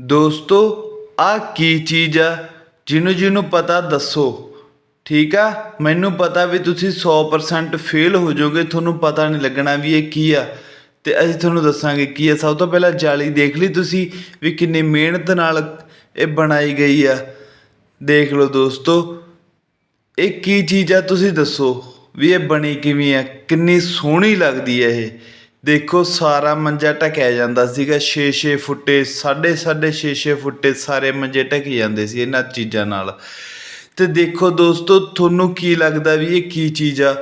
ਦੋਸਤੋ ਆਹ ਕੀ ਚੀਜ਼ ਆ? ਜਿਹਨੂੰ ਜਿਹਨੂੰ ਪਤਾ ਦੱਸੋ। ਠੀਕ ਆ? ਮੈਨੂੰ ਪਤਾ ਵੀ ਤੁਸੀਂ 100% ਫੇਲ ਹੋ ਜਾਓਗੇ, ਤੁਹਾਨੂੰ ਪਤਾ ਨਹੀਂ ਲੱਗਣਾ ਵੀ ਇਹ ਕੀ ਆ। ਤੇ ਅਸੀਂ ਤੁਹਾਨੂੰ ਦੱਸਾਂਗੇ ਕੀ ਆ। ਸਭ ਤੋਂ ਪਹਿਲਾਂ ਜਾਲੀ ਦੇਖ ਲਈ ਤੁਸੀਂ ਵੀ ਕਿੰਨੀ ਮਿਹਨਤ ਨਾਲ ਇਹ ਬਣਾਈ ਗਈ ਆ। ਦੇਖ ਲਓ ਦੋਸਤੋ, ਇਹ ਕੀ ਚੀਜ਼ ਆ ਤੁਸੀਂ ਦੱਸੋ ਵੀ ਇਹ ਬਣੀ ਕਿਵੇਂ ਆ? ਕਿੰਨੀ ਸੋਹਣੀ ਲੱਗਦੀ ਹੈ ਇਹ। ਦੇਖੋ ਸਾਰਾ ਮੰਜਾ ਢਕਿਆ ਜਾਂਦਾ ਸੀਗਾ 6-6 ਫੁੱਟੇ 6.5 6-6 ਫੁੱਟੇ ਸਾਰੇ ਮੰਜੇ ਢਕੇ ਜਾਂਦੇ ਸੀ ਇਹਨਾਂ ਚੀਜ਼ਾਂ ਨਾਲ। ਤੇ ਦੇਖੋ ਦੋਸਤੋ, ਤੁਹਾਨੂੰ ਕੀ ਲੱਗਦਾ ਵੀ ਇਹ ਕੀ ਚੀਜ਼ ਆ?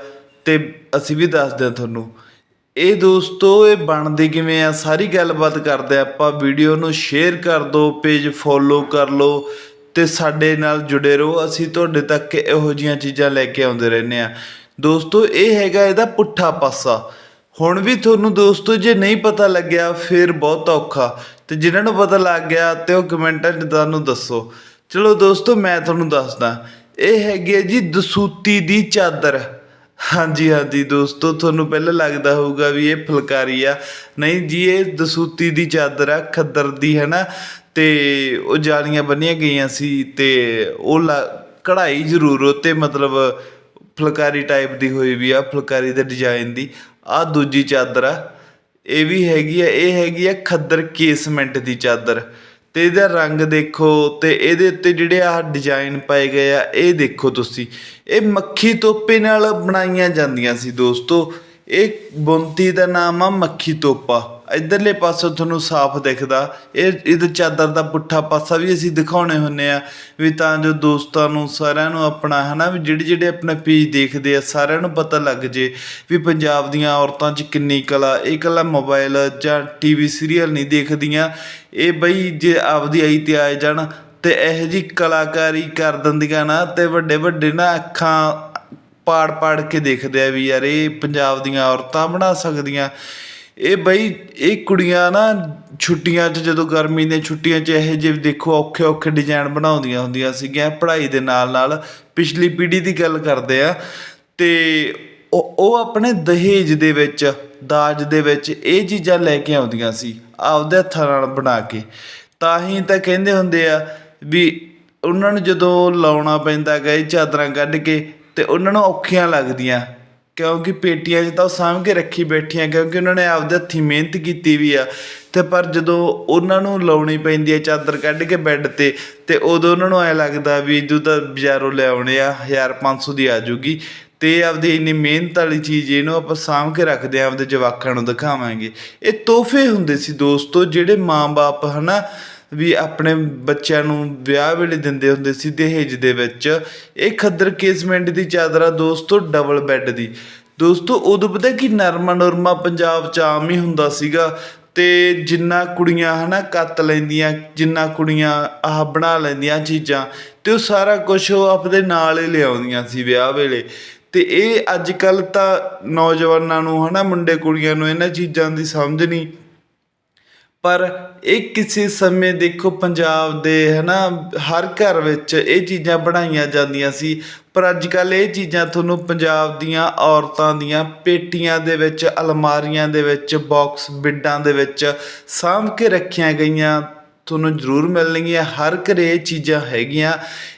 ਤੇ ਅਸੀਂ ਵੀ ਦੱਸਦੇ ਹਾਂ ਤੁਹਾਨੂੰ। ਇਹ ਦੋਸਤੋ, ਇਹ ਬਣਦੀ ਕਿਵੇਂ ਆ? ਸਾਰੀ ਗੱਲਬਾਤ ਕਰਦੇ ਆ ਆਪਾਂ। ਵੀਡੀਓ ਨੂੰ ਸ਼ੇਅਰ ਕਰ ਦਿਓ, ਪੇਜ ਫੋਲੋ ਕਰ ਲਓ ਤੇ ਸਾਡੇ ਨਾਲ ਜੁੜੇ ਰਹੋ। ਅਸੀਂ ਤੁਹਾਡੇ ਤੱਕ ਇਹੋ ਜੀਆਂ ਚੀਜ਼ਾਂ ਲੈ ਕੇ ਆਉਂਦੇ ਰਹਿੰਦੇ ਆ ਦੋਸਤੋ, ਇਹ ਹੈਗਾ ਇਹਦਾ ਪੁੱਠਾ ਪਾਸਾ। ਹੁਣ ਵੀ ਤੁਹਾਨੂੰ ਦੋਸਤੋ ਜੇ ਨਹੀਂ ਪਤਾ ਲੱਗਿਆ, ਫਿਰ ਬਹੁਤ ਔਖਾ। ਤੇ ਜਿਨ੍ਹਾਂ ਨੂੰ ਪਤਾ ਲੱਗ ਗਿਆ ਤੇ ਉਹ ਕਮੈਂਟਾਂ 'ਚ ਤੁਹਾਨੂੰ ਦੱਸੋ। ਚਲੋ ਦੋਸਤੋ, ਮੈਂ ਤੁਹਾਨੂੰ ਦੱਸਦਾ। ਇਹ ਹੈਗੀ ਹੈ ਜੀ ਦਸੂਤੀ ਦੀ ਚਾਦਰ। ਹਾਂਜੀ ਹਾਂਜੀ ਦੋਸਤੋ, ਤੁਹਾਨੂੰ ਪਹਿਲਾਂ ਲੱਗਦਾ ਹੋਊਗਾ ਵੀ ਇਹ ਫੁਲਕਾਰੀ ਆ। ਨਹੀਂ ਜੀ, ਇਹ ਦਸੂਤੀ ਦੀ ਚਾਦਰ ਆ, ਖੱਦਰ ਦੀ ਹੈ ਨਾ ਤੇ ਉਹ ਜਾਲੀਆਂ ਬੰਨੀਆਂ ਗਈਆਂ ਸੀ ਤੇ ਉਹ ਲਾ- ਕਢਾਈ ਜ਼ਰੂਰ, ਉਹ ਤੇ ਮਤਲਬ ਫੁਲਕਾਰੀ ਟਾਈਪ ਦੀ ਹੋਈ ਵੀ ਆ, ਫੁਲਕਾਰੀ ਦੇ ਡਿਜ਼ਾਈਨ ਦੀ। ਆ ਦੂਜੀ ਚਾਦਰ ਆ, ਇਹ ਵੀ ਹੈਗੀ ਆ, ਇਹ ਹੈਗੀ ਆ ਖੱਦਰ ਕੇਸਮੈਂਟ ਦੀ ਚਾਦਰ। ਤੇ ਇਹਦਾ ਰੰਗ ਦੇਖੋ ਤੇ ਇਹਦੇ ਉੱਤੇ ਜਿਹੜੇ ਆ ਡਿਜ਼ਾਈਨ ਪਾਏ ਗਏ ਆ, ਇਹ ਦੇਖੋ ਤੁਸੀਂ। ਇਹ ਮੱਖੀ ਤੋਪੇ ਨਾਲ ਬਣਾਈਆਂ ਜਾਂਦੀਆਂ ਸੀ ਦੋਸਤੋ। ਇਹ ਬੁੰਤੀ ਦਾ ਨਾਮ ਆ ਮੱਖੀ ਤੋਪਾ। ਇਧਰਲੇ ਪਾਸੋਂ ਤੁਹਾਨੂੰ ਸਾਫ਼ ਦਿਖਦਾ। ਇਹ, ਇਹਦੇ ਚਾਦਰ ਦਾ ਪੁੱਠਾ ਪਾਸਾ ਵੀ ਅਸੀਂ ਦਿਖਾਉਣੇ ਹੁੰਨੇ ਆ ਵੀ ਤਾਂ ਜੋ ਦੋਸਤਾਂ ਨੂੰ, ਸਾਰਿਆਂ ਨੂੰ ਆਪਣਾ, ਹਨਾ, ਵੀ ਜਿਹੜੇ ਜਿਹੜੇ ਆਪਣਾ ਪੇਜ ਦੇਖਦੇ ਆ, ਸਾਰਿਆਂ ਨੂੰ ਪਤਾ ਲੱਗ ਜੇ ਵੀ ਪੰਜਾਬ ਦੀਆਂ ਔਰਤਾਂ 'ਚ ਕਿੰਨੀ ਕਲਾ, ਇਹ ਕਲਾ ਮੋਬਾਈਲ ਜਾਂ ਟੀਵੀ ਸੀਰੀਅਲ ਨਹੀਂ ਦੇਖਦੀਆਂ। ਇਹ ਬਈ ਜੇ ਆਪਦੀ ਆਈ ਤੇ ਆਏ ਜਾਣ ਤੇ ਇਹੋ ਜੀ ਕਲਾਕਾਰੀ ਕਰ ਦਿੰਦੀਆਂ ਨਾ, ਤੇ ਵੱਡੇ ਵੱਡੇ ਨਾ ਅੱਖਾਂ ਪਾੜ ਪਾੜ ਕੇ ਦੇਖਦੇ ਆ ਵੀ ਯਾਰ ਇਹ ਪੰਜਾਬ ਦੀਆਂ ਔਰਤਾਂ ਬਣਾ ਸਕਦੀਆਂ। ਇਹ ਬਈ, ਇਹ ਕੁੜੀਆਂ ਨਾ ਛੁੱਟੀਆਂ 'ਚ, ਜਦੋਂ ਗਰਮੀ ਦੀਆਂ ਛੁੱਟੀਆਂ 'ਚ ਇਹ ਜਿਹੇ ਦੇਖੋ ਔਖੇ ਔਖੇ ਡਿਜ਼ਾਈਨ ਬਣਾਉਂਦੀਆਂ ਹੁੰਦੀਆਂ ਸੀਗੀਆਂ, ਪੜ੍ਹਾਈ ਦੇ ਨਾਲ ਨਾਲ ਪਿਛਲੀ ਪੀੜ੍ਹੀ ਦੀ ਗੱਲ ਕਰਦੇ ਆ। ਤੇ ਉਹ ਆਪਣੇ ਦਹੇਜ ਦੇ ਵਿੱਚ, ਦਾਜ ਦੇ ਵਿੱਚ ਇਹ ਚੀਜ਼ਾਂ ਲੈ ਕੇ ਆਉਂਦੀਆਂ ਸੀ, ਆਪਦੇ ਹੱਥਾਂ ਨਾਲ ਬਣਾ ਕੇ। ਤਾਂ ਹੀ ਤਾਂ ਕਹਿੰਦੇ ਹੁੰਦੇ ਆ ਵੀ ਉਹਨਾਂ ਨੂੰ ਜਦੋਂ ਲਾਉਣਾ ਪੈਂਦਾ ਗਾ ਚਾਦਰਾਂ ਕੱਢ ਕੇ, ਤੇ ਉਹਨਾਂ ਨੂੰ ਔਖੀਆਂ ਲੱਗਦੀਆਂ। ਕਿਉਂਕਿ ਪੇਟੀਆਂ 'ਚ ਤਾਂ ਉਹ ਸਾਂਭ ਕੇ ਰੱਖੀ ਬੈਠੀਆਂ, ਕਿਉਂਕਿ ਉਹਨਾਂ ਨੇ ਆਪਦੇ ਹੱਥੀਂ ਮਿਹਨਤ ਕੀਤੀ ਵੀ ਆ। ਤੇ ਪਰ ਜਦੋਂ ਉਹਨਾਂ ਨੂੰ ਲਾਉਣੀ ਪੈਂਦੀ ਹੈ ਚਾਦਰ ਕੱਢ ਕੇ ਬੈੱਡ ਤੇ ਤੇ ਉਦੋਂ ਉਹਨਾਂ ਨੂੰ ਐ ਲੱਗਦਾ ਵੀ ਇਦੋਂ ਤਾਂ ਬਾਜ਼ਾਰੋਂ ਲੈ ਆਉਣੇ ਆ 1500 ਦੀ ਆ ਜੂਗੀ ਤੇ ਆਪਦੀ ਇੰਨੀ ਮਿਹਨਤ ਵਾਲੀ ਚੀਜ਼ ਇਹਨੂੰ ਆਪਾਂ ਸਾਂਭ ਕੇ ਰੱਖਦੇ ਆ ਆਪਦੇ ਜਵਾਕਾਂ ਨੂੰ ਦਿਖਾਵਾਂਗੇ। ਇਹ ਤੋਹਫੇ ਹੁੰਦੇ ਸੀ ਦੋਸਤੋ, ਜਿਹੜੇ ਮਾਂ-ਬਾਪ ਹਨਾ ਵੀ ਆਪਣੇ ਬੱਚਿਆਂ ਨੂੰ ਵਿਆਹ ਵੇਲੇ ਦਿੰਦੇ ਹੁੰਦੇ ਸੀ ਦਹੇਜ ਦੇ ਵਿੱਚ। ਇਹ ਖੱਦਰ ਕੇਸਮੈਂਟ ਦੀ ਚਾਦਰ ਆ ਦੋਸਤੋ ਡਬਲ ਬੈੱਡ ਦੀ। ਦੋਸਤੋ, ਉਦੋਂ ਪਤਾ ਕੀ ਨਰਮਾ ਨਰਮਾ ਪੰਜਾਬ ਚ ਆਮ ਹੀ ਹੁੰਦਾ ਸੀਗਾ ਤੇ ਜਿੰਨਾ ਕੁੜੀਆਂ ਹਨਾ ਕੱਤ ਲੈਂਦੀਆਂ, ਜਿੰਨਾ ਕੁੜੀਆਂ ਆਹ ਬਣਾ ਲੈਂਦੀਆਂ ਚੀਜ਼ਾਂ ਤੇ ਉਹ ਸਾਰਾ ਕੁਝ ਉਹ ਆਪਦੇ ਨਾਲ ਹੀ ਲਿਆਉਂਦੀਆਂ ਸੀ ਵਿਆਹ ਵੇਲੇ। ਤੇ ਇਹ ਅੱਜ ਕੱਲ ਤਾਂ ਨੌਜਵਾਨਾਂ ਨੂੰ ਹਨਾ, ਮੁੰਡੇ ਕੁੜੀਆਂ ਨੂੰ ਇਹਨਾਂ ਚੀਜ਼ਾਂ ਦੀ ਸਮਝ ਨਹੀਂ। ਪਰ ਇਹ ਕਿਸੇ ਸਮੇਂ ਦੇਖੋ ਪੰਜਾਬ ਦੇ ਹੈ ਨਾ ਹਰ ਘਰ ਵਿੱਚ ਇਹ ਚੀਜ਼ਾਂ ਬਣਾਈਆਂ ਜਾਂਦੀਆਂ ਸੀ। ਪਰ ਅੱਜ ਕੱਲ੍ਹ ਇਹ ਚੀਜ਼ਾਂ ਤੁਹਾਨੂੰ ਪੰਜਾਬ ਦੀਆਂ ਔਰਤਾਂ ਦੀਆਂ ਪੇਟੀਆਂ ਦੇ ਵਿੱਚ, ਅਲਮਾਰੀਆਂ ਦੇ ਵਿੱਚ, ਬਾਕਸ ਬਿੱਡਾਂ ਦੇ ਵਿੱਚ ਸਾਂਭ ਕੇ ਰੱਖੀਆਂ ਗਈਆਂ। ਤੁਹਾਨੂੰ ਜ਼ਰੂਰ ਮਿਲਣਗੀਆਂ, ਹਰ ਘਰੇ ਇਹ ਚੀਜ਼ਾਂ ਹੈਗੀਆਂ।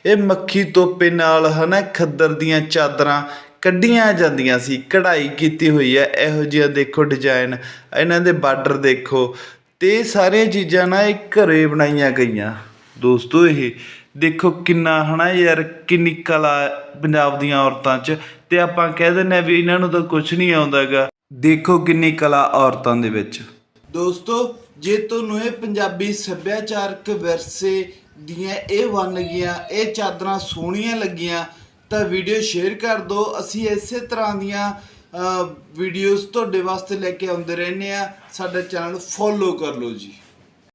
ਇਹ ਮੱਖੀ ਤੋਪੇ ਨਾਲ, ਹਨਾ, ਖੱਦਰ ਦੀਆਂ ਚਾਦਰਾਂ ਕੱਢੀਆਂ ਜਾਂਦੀਆਂ ਸੀ। ਕਢਾਈ ਕੀਤੀ ਹੋਈ ਹੈ, ਇਹੋ ਜਿਹਾ ਦੇਖੋ ਡਿਜ਼ਾਈਨ ਇਹਨਾਂ ਦੇ ਬਾਰਡਰ ਦੇਖੋ। ਤੇ ਇਹ ਸਾਰੀਆਂ ਚੀਜ਼ਾਂ ਨਾ ਇਹ ਘਰੇ ਬਣਾਈਆਂ ਗਈਆਂ। ਦੋਸਤੋ, ਇਹ ਦੇਖੋ ਕਿੰਨਾ ਹਨਾ ਯਾਰ, ਕਿੰਨੀ ਕਲਾ ਪੰਜਾਬ ਦੀਆਂ ਔਰਤਾਂ 'ਚ। ਤੇ ਆਪਾਂ ਕਹਿ ਦਿੰਦੇ ਆ ਵੀ ਇਹਨਾਂ ਨੂੰ ਤਾਂ ਕੁਝ ਨਹੀਂ ਆਉਂਦਾਗਾ। ਦੇਖੋ ਕਿੰਨੀ ਕਲਾ ਔਰਤਾਂ ਦੇ ਵਿੱਚ। ਦੋਸਤੋ, ਜੇ ਤੁਹਾਨੂੰ ਇਹ ਪੰਜਾਬੀ ਸੱਭਿਆਚਾਰਕ ਵਿਰਸੇ ਦੀਆਂ ਇਹ ਵੰਨਗੀਆਂ ਇਹ ਚਾਦਰਾਂ ਸੋਹਣੀਆਂ ਲੱਗੀਆਂ, ਤਾਂ ਵੀਡੀਓ ਸ਼ੇਅਰ ਕਰ ਦਿਓ। ਅਸੀਂ ਇਸੇ ਤਰ੍ਹਾਂ ਦੀਆਂ ਵੀਡੀਓਜ਼ ਤੁਹਾਡੇ ਵਾਸਤੇ ਲੈ ਕੇ ਆਉਂਦੇ ਰਹਿੰਦੇ ਆ। ਸਾਡਾ ਚੈਨਲ ਫੋਲੋ ਕਰ ਲਓ ਜੀ।